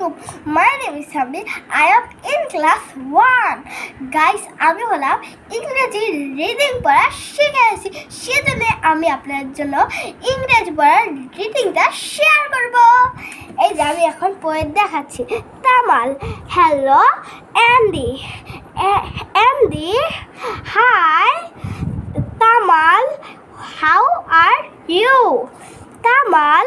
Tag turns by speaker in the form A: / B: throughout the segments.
A: আমি সামনে I am in class one guys আমি হলাম ইংরেজি রিডিং পড়া শিখে আছি সেজন্য আমি আপনার জন্য ইংরেজি পড়ার রিডিংটা শেয়ার করব। এই যে আমি এখন পড়ে দেখাচ্ছি। Tamal hello Andy Andy hi Tamal how are you Tamal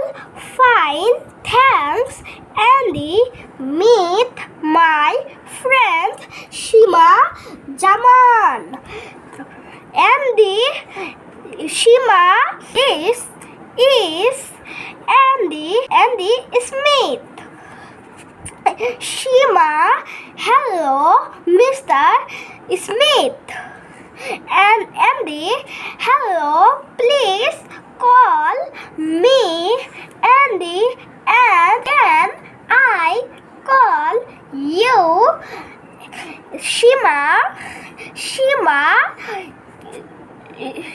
A: fine thanks Andy meet my friend Shima Jaman. Andy Shima is is Andy Andy Smith. Shima, hello, Mr. Smith. And Andy, hello, you Shima. Shima,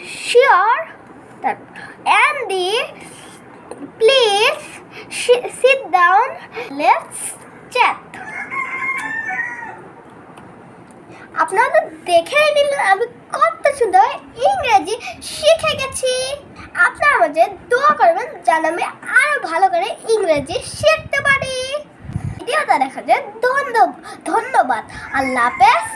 A: sure. Andy, please sit down. Let's chat. আপনারা তো দেখেই নিলেন আমি কত সুন্দর ইংরেজি শিখে গেছি আপনারা আমাদের দোয়া করবেন যেন আমি আরও ভালো করে ইংরেজি শিখতে পারি ভিডিওটা দেখার জন্য ধন্যবাদ ধন্যবাদ। আল্লাহ হাফেজ।